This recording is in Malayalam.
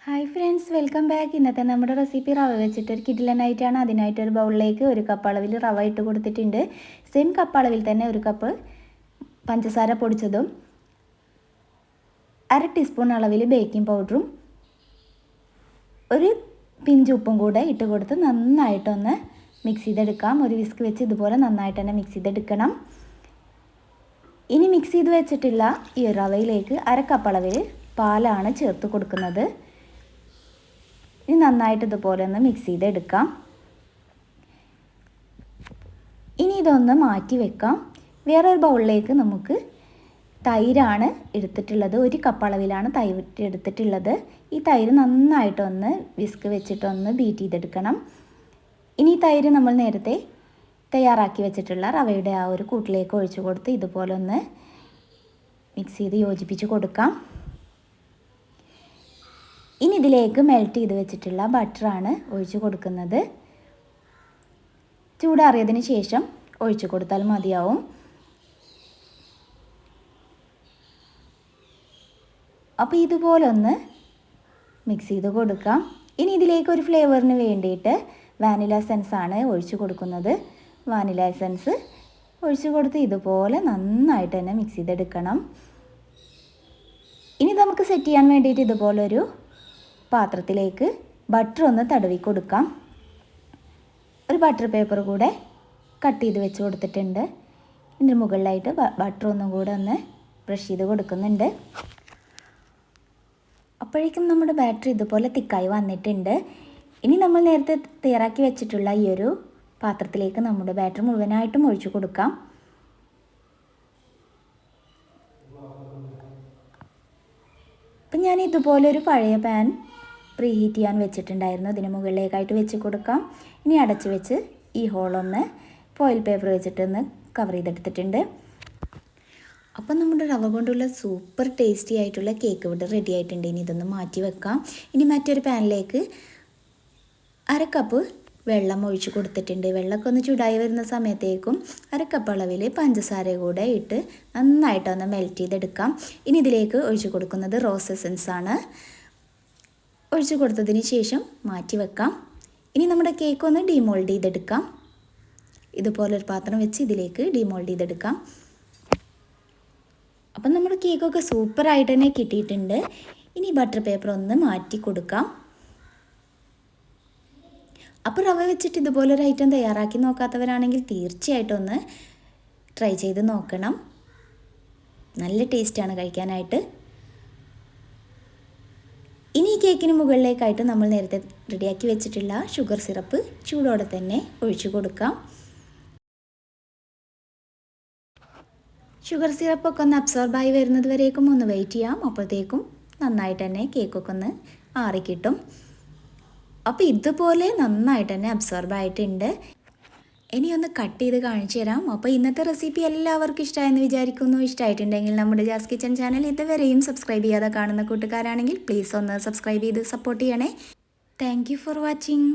ഹായ് ഫ്രണ്ട്സ് വെൽക്കം ബാക്ക് ഇന്നത്തെ നമ്മുടെ റെസിപ്പി റവ വെച്ചിട്ട് ഒരു കിഡിലനായിട്ടാണ് അതിനായിട്ട് ഒരു ബൗളിലേക്ക് ഒരു കപ്പ് അളവിൽ റവ ഇട്ട് കൊടുത്തിട്ടുണ്ട്. സെയിം കപ്പ് അളവിൽ തന്നെ ഒരു കപ്പ് പഞ്ചസാര പൊടിച്ചതും അര ടീസ്പൂൺ അളവിൽ ബേക്കിംഗ് പൗഡറും ഒരു പിഞ്ച് ഉപ്പും കൂടെ ഇട്ട് കൊടുത്ത് നന്നായിട്ടൊന്ന് മിക്സ് ചെയ്തെടുക്കാം ഒരു വിസ്ക് വെച്ച് ഇതുപോലെ നന്നായിട്ട് തന്നെ മിക്സ് ചെയ്തെടുക്കണം. ഇനി മിക്സ് ചെയ്ത് വെച്ചിട്ടുള്ള ഈ റവയിലേക്ക് അര കപ്പ് അളവിൽ പാലാണ് ചേർത്ത് കൊടുക്കുന്നത്. ഇനി നന്നായിട്ട് ഇതുപോലെ ഒന്ന് മിക്സ് ചെയ്തെടുക്കാം. ഇനി ഇതൊന്ന് മാറ്റി വെക്കാം. വേറൊരു ബൗളിലേക്ക് നമുക്ക് തൈരാണ് എടുത്തിട്ടുള്ളത്. ഒരു കപ്പളവിലാണ് തൈര് എടുത്തിട്ടുള്ളത്. ഈ തൈര് നന്നായിട്ടൊന്ന് വിസ്ക് വെച്ചിട്ടൊന്ന് ബീറ്റ് ചെയ്തെടുക്കണം. ഇനി തൈര് നമ്മൾ നേരത്തെ തയ്യാറാക്കി വെച്ചിട്ടുള്ള റവയുടെ ആ ഒരു കൂട്ടിലേക്ക് ഒഴിച്ചു കൊടുത്ത് ഇതുപോലെ ഒന്ന് മിക്സ് ചെയ്ത് യോജിപ്പിച്ച് കൊടുക്കാം. ഇനി ഇതിലേക്ക് മെൽറ്റ് ചെയ്ത് വെച്ചിട്ടുള്ള ബട്ടറാണ് ഒഴിച്ചു കൊടുക്കുന്നത്. ചൂടാറിയതിന് ശേഷം ഒഴിച്ചു കൊടുത്താൽ മതിയാവും. അപ്പോൾ ഇതുപോലെ ഒന്ന് മിക്സ് ചെയ്ത് കൊടുക്കാം. ഇനി ഇതിലേക്ക് ഒരു ഫ്ലേവറിന് വേണ്ടിയിട്ട് വാനില എസൻസ് ആണ് ഒഴിച്ചു കൊടുക്കുന്നത്. വാനില എസൻസ് ഒഴിച്ചു കൊടുത്ത് ഇതുപോലെ നന്നായിട്ട് തന്നെ മിക്സ് ചെയ്തെടുക്കണം. ഇനി നമുക്ക് സെറ്റ് ചെയ്യാൻ വേണ്ടിയിട്ട് ഇതുപോലൊരു പാത്രത്തിലേക്ക് ബട്ടർ ഒന്ന് തടവി കൊടുക്കാം. ഒരു ബട്ടർ പേപ്പർ കൂടെ കട്ട് ചെയ്ത് വെച്ച് കൊടുത്തിട്ടുണ്ട്. ഇതിന്റെ മുകളിലായിട്ട് ബട്ടർ ഒന്നും കൂടെ ഒന്ന് ബ്രഷ് ചെയ്ത് കൊടുക്കുന്നുണ്ട്. അപ്പോഴേക്കും നമ്മുടെ ബാറ്ററി ഇതുപോലെ തിക്കായി വന്നിട്ടുണ്ട്. ഇനി നമ്മൾ നേരത്തെ തയ്യാറാക്കി വെച്ചിട്ടുള്ള ഈ ഒരു പാത്രത്തിലേക്ക് നമ്മുടെ ബാറ്റർ മുഴുവനായിട്ടും ഒഴിച്ചു കൊടുക്കാം. അപ്പം ഞാൻ ഇതുപോലെ ഒരു പഴയ പാൻ പ്രീ ഹീറ്റ് ചെയ്യാൻ വെച്ചിട്ടുണ്ടായിരുന്നു. അതിന് മുകളിലേക്കായിട്ട് വെച്ച് കൊടുക്കാം. ഇനി അടച്ച് വെച്ച് ഈ ഹോളൊന്ന് ഫോയിൽ പേപ്പർ വെച്ചിട്ടൊന്ന് കവർ ചെയ്തെടുത്തിട്ടുണ്ട്. അപ്പം നമ്മുടെ റവ കൊണ്ടുള്ള സൂപ്പർ ടേസ്റ്റി ആയിട്ടുള്ള കേക്ക് ഇവിടെ റെഡി ആയിട്ടുണ്ട്. ഇനി ഇതൊന്ന് മാറ്റി വെക്കാം. ഇനി മറ്റൊരു പാനിലേക്ക് അര കപ്പ് വെള്ളം ഒഴിച്ച് കൊടുത്തിട്ടുണ്ട്. വെള്ളമൊക്കെ ഒന്ന് ചൂടായി വരുന്ന സമയത്തേക്കും അരക്കപ്പ് കപ്പ് അളവിൽ പഞ്ചസാര കൂടെ ഇട്ട് നന്നായിട്ടൊന്ന് മെൽറ്റ് ചെയ്തെടുക്കാം. ഇനി ഇതിലേക്ക് ഒഴിച്ച് കൊടുക്കുന്നത് റോസ് എസൻസ് ആണ്. ഒഴിച്ച് കൊടുത്തതിന് ശേഷം മാറ്റി വെക്കാം. ഇനി നമ്മുടെ കേക്ക് ഒന്ന് ഡിമോൾഡ് ചെയ്തെടുക്കാം. ഇതുപോലൊരു പാത്രം വെച്ച് ഇതിലേക്ക് ഡിമോൾഡ് ചെയ്തെടുക്കാം. അപ്പം നമ്മുടെ കേക്കൊക്കെ സൂപ്പറായിട്ട് തന്നെ കിട്ടിയിട്ടുണ്ട്. ഇനി ബട്ടർ പേപ്പർ ഒന്ന് മാറ്റി കൊടുക്കാം. അപ്പോൾ റവ വെച്ചിട്ട് ഇതുപോലൊരു ഐറ്റം തയ്യാറാക്കി നോക്കാത്തവരാണെങ്കിൽ തീർച്ചയായിട്ടും ഒന്ന് ട്രൈ ചെയ്ത് നോക്കണം. നല്ല ടേസ്റ്റാണ് കഴിക്കാനായിട്ട്. ഇനി ഈ കേക്കിന് മുകളിലേക്കായിട്ട് നമ്മൾ നേരത്തെ റെഡിയാക്കി വെച്ചിട്ടുള്ള ഷുഗർ സിറപ്പ് ചൂടോടെ തന്നെ ഒഴിച്ചു കൊടുക്കാം. ഷുഗർ സിറപ്പൊക്കെ ഒന്ന് അബ്സോർബായി വരുന്നത് വരേക്കും ഒന്ന് വെയിറ്റ് ചെയ്യാം. അപ്പോഴത്തേക്കും നന്നായിട്ട് തന്നെ കേക്കൊക്കെ ഒന്ന് ആറിക്കിട്ടും. അപ്പോൾ ഇതുപോലെ നന്നായിട്ട് തന്നെ അബ്സോർബ് ആയിട്ടുണ്ട്. ഇനി ഒന്ന് കട്ട് ചെയ്ത് കാണിച്ചു തരാം. അപ്പോൾ ഇന്നത്തെ റെസിപ്പി എല്ലാവർക്കും ഇഷ്ടമായെന്ന് വിചാരിക്കുന്നു. ഇഷ്ടമായിട്ടുണ്ടെങ്കിൽ നമ്മുടെ ജാസ് കിച്ചൺ ചാനൽ ഇതുവരെയും സബ്സ്ക്രൈബ് ചെയ്യാതെ കാണുന്ന കൂട്ടുകാരാണെങ്കിൽ പ്ലീസ് ഒന്ന് സബ്സ്ക്രൈബ് ചെയ്ത് സപ്പോർട്ട് ചെയ്യണേ. Thank for watching